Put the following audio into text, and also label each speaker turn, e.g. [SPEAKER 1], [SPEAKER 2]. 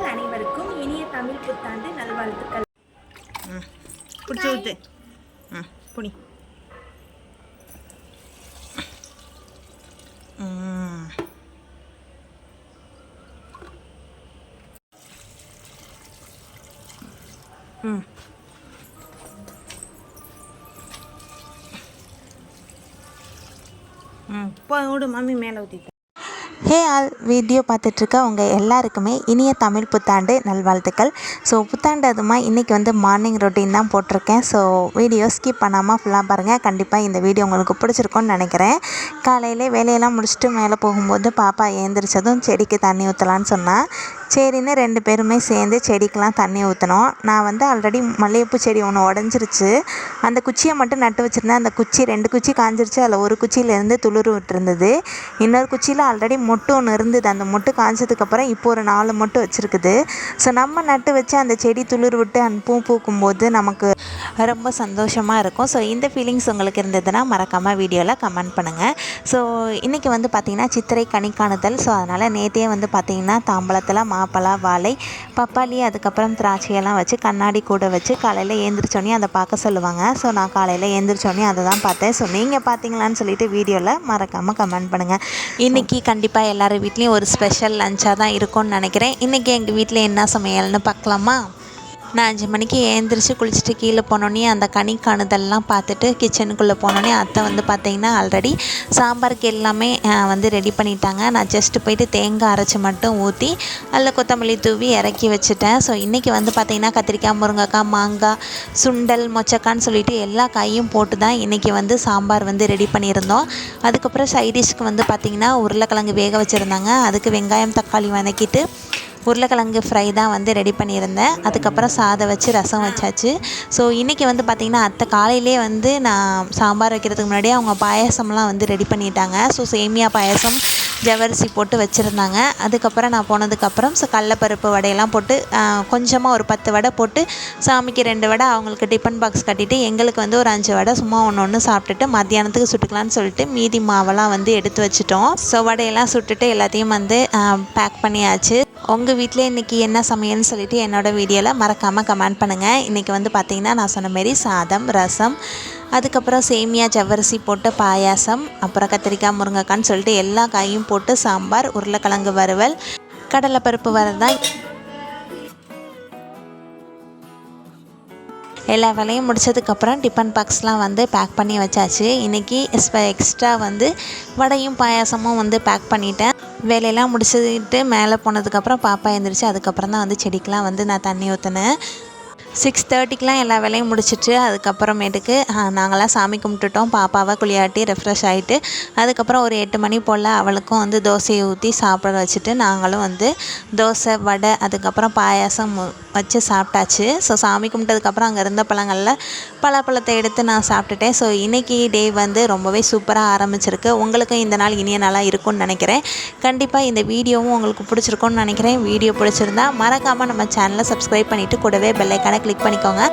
[SPEAKER 1] உள்ளங்கள் அனைவருக்கும் இனிய தமிழ் புத்தாண்டு நல்வாழ்த்துக்கள்.
[SPEAKER 2] பிடிச்சி ஊற்று புனி ம். ம். ம் போ விடு மம்மி மேலே ஊற்றிட்டேன்
[SPEAKER 3] ஹே ஆல் வீடியோ பார்த்துட்ருக்க உங்கள் எல்லாருக்குமே இனிய தமிழ் புத்தாண்டு நல்வாழ்த்துக்கள். ஸோ புத்தாண்டு அதுமா இன்றைக்கி வந்து மார்னிங் ரொட்டீன் தான் போட்டிருக்கேன். ஸோ வீடியோ ஸ்கிப் பண்ணாமல் ஃபுல்லாக பாருங்கள் கண்டிப்பாக இந்த வீடியோ உங்களுக்கு பிடிச்சிருக்கோன்னு நினைக்கிறேன். காலையிலே வேலையெல்லாம் முடிச்சுட்டு மேலே போகும்போது பாப்பா ஏந்திரிச்சதும் செடிக்கு தண்ணி ஊற்றலான்னு சொன்னால் சரின்னு ரெண்டு பேருமே சேர்ந்து செடிக்கெலாம் தண்ணி ஊற்றினோம் நான் வந்து ஆல்ரெடி மல்லிகைப்பூ செடி ஒன்று உடஞ்சிருச்சு. அந்த குச்சியை மட்டும் நட்டு வச்சுருந்தேன். அந்த குச்சி ரெண்டு குச்சி காஞ்சிருச்சு. அதில் ஒரு குச்சியிலேருந்து துளிர் விட்டுருந்தது. இன்னொரு குச்சியில் ஆல்ரெடி மொட்டு ஒன்று இருந்தது. அந்த மொட்டு காஞ்சதுக்கப்புறம் இப்போ ஒரு நாலு மொட்டு வச்சுருக்குது. ஸோ நம்ம நட்டு வச்சு அந்த செடி துளிர் விட்டு அந்த பூ பூக்கும்போது நமக்கு ரொம்ப சந்தோஷமாக இருக்கும். ஸோ இந்த ஃபீலிங்ஸ் உங்களுக்கு இருந்ததுன்னா மறக்காமல் வீடியோவில் கமெண்ட் பண்ணுங்கள் ஸோ இன்றைக்கி வந்து பார்த்திங்கன்னா சித்திரை கனி காணுதல். ஸோ அதனால் நேற்றே வந்து பார்த்திங்கன்னா தாம்பழத்தில் மாப்பழா வாழை பப்பாளி அதுக்கப்புறம் திராட்சையெல்லாம் வச்சு கண்ணாடி கூட வச்சு காலையில் ஏந்திரிச்சோன்னே அதை பார்க்க சொல்லுவாங்க. ஸோ நான் காலையில் ஏந்திரிச்சோன்னே அதை தான் பார்த்தேன். ஸோ நீங்கள் பார்த்தீங்களான்னு சொல்லிட்டு வீடியோவில் மறக்காமல் கமெண்ட் பண்ணுங்கள் இன்றைக்கி கண்டிப்பாக எல்லார் வீட்லேயும் ஒரு ஸ்பெஷல் லஞ்சாக தான் இருக்கும்னு நினைக்கிறேன். இன்றைக்கி எங்கள் வீட்டில் என்ன சமையல்னு பார்க்கலாமா? நான் அஞ்சு மணிக்கு ஏந்திரிச்சு குளிச்சுட்டு கீழே போனோடனே அந்த கனி காணுதல்லாம் பார்த்துட்டு கிச்சனுக்குள்ளே போனோடனே அத்தை வந்து பார்த்தீங்கன்னா ஆல்ரெடி சாம்பாருக்கு எல்லாமே வந்து ரெடி பண்ணிட்டாங்க. நான் ஜஸ்ட்டு போயிட்டு தேங்காய் அரைச்சி மட்டும் ஊற்றி அதில் கொத்தமல்லி தூவி இறக்கி வச்சுட்டேன். ஸோ இன்றைக்கி வந்து பார்த்திங்கன்னா கத்திரிக்காய் முருங்கைக்காய் மாங்காய் சுண்டல் மொச்சக்கான்னு சொல்லிட்டு எல்லா காயும் போட்டு தான் இன்றைக்கி வந்து சாம்பார் வந்து ரெடி பண்ணியிருந்தோம். அதுக்கப்புறம் சைடிஷ்க்கு வந்து பார்த்திங்கன்னா உருளைக்கிழங்கு வேக வச்சுருந்தாங்க. அதுக்கு வெங்காயம் தக்காளி வதக்கிட்டு உருளைக்கிழங்கு ஃப்ரை தான் வந்து ரெடி பண்ணியிருந்தேன். அதுக்கப்புறம் சாதம் வச்சு ரசம் வச்சாச்சு. ஸோ இன்றைக்கி வந்து பார்த்திங்கன்னா அத்தை காலையிலே வந்து நான் சாம்பார் வைக்கிறதுக்கு முன்னாடியே அவங்க பாயாசம்லாம் வந்து ரெடி பண்ணிட்டாங்க. ஸோ சேமியா பாயாசம் ஜவரிசி போட்டு வச்சுருந்தாங்க. அதுக்கப்புறம் நான் போனதுக்கப்புறம் ஸோ கடலப்பருப்பு வடையெல்லாம் போட்டு கொஞ்சமாக ஒரு பத்து வடை போட்டு சாமிக்கு ரெண்டு வடை அவங்களுக்கு டிஃபன் பாக்ஸ் கட்டிட்டு எங்களுக்கு வந்து ஒரு அஞ்சு வடை சும்மா ஒன்று ஒன்று சாப்பிட்டுட்டு மத்தியானத்துக்கு சுட்டுக்கலான்னு சொல்லிட்டு மீதி மாவெல்லாம் வந்து எடுத்து வச்சுட்டோம். ஸோ வடையெல்லாம் சுட்டுட்டு எல்லாத்தையும் வந்து பேக் பண்ணியாச்சு. உங்கள் வீட்டில் இன்றைக்கி என்ன சமையல்னு சொல்லிட்டு என்னோடய வீடியோவில் மறக்காமல் கமெண்ட் பண்ணுங்கள் இன்றைக்கி வந்து பார்த்திங்கன்னா நான் சொன்ன மாரி சாதம் ரசம் அதுக்கப்புறம் சேமியா ஜவ்வரிசி போட்டு பாயாசம் அப்புறம் கத்திரிக்காய் முருங்கைக்கான்னு சொல்லிட்டு எல்லா காயும் போட்டு சாம்பார் உருளைக்கிழங்கு வறுவல் கடலைப்பருப்பு வரதான் எல்லா வேலையும் முடிச்சதுக்கப்புறம் டிஃபன் பாக்ஸ்லாம் வந்து பேக் பண்ணி வச்சாச்சு. இன்றைக்கி எக்ஸ்ட்ரா வந்து வடையும் பாயாசமும் வந்து பேக் பண்ணிட்டேன். வேலையெல்லாம் முடிச்சுட்டு மேலே போனதுக்கப்புறம் பாப்பா எழுந்திரிச்சு அதுக்கப்புறம் தான் வந்து செடிக்கெலாம் வந்து நான் தண்ணி ஊற்றினேன் சிக்ஸ் தேர்ட்டிக்கெலாம் எல்லா வேலையும் முடிச்சிட்டு அதுக்கப்புறமேட்டுக்கு நாங்களாம் சாமி கும்பிட்டுட்டோம். பாப்பாவை குளியாட்டி ரெஃப்ரெஷ் ஆகிட்டு அதுக்கப்புறம் ஒரு எட்டு மணி போல் அவளுக்கும் வந்து தோசையை ஊற்றி சாப்பிட வச்சுட்டு நாங்களும் வந்து தோசை வடை அதுக்கப்புறம் பாயாசம் வச்சு சாப்பிட்டாச்சு. ஸோ சாமி கும்பிட்டதுக்கப்புறம் அங்கே இருந்த பழங்களில் பலாப்பழத்தை எடுத்து நான் சாப்பிட்டுட்டேன். ஸோ இன்றைக்கி டே வந்து ரொம்பவே சூப்பராக ஆரம்பிச்சிருக்கு. உங்களுக்கும் இந்த நாள் இனிய நாளாக இருக்கும்னு நினைக்கிறேன். கண்டிப்பாக இந்த வீடியோவும் உங்களுக்கு பிடிச்சிருக்கும்னு நினைக்கிறேன். வீடியோ பிடிச்சிருந்தா மறக்காமல் நம்ம சேனலை சப்ஸ்கிரைப் பண்ணிவிட்டு கூடவே பெல்லைக்கான கிளிக் பண்ணிக்கோங்க.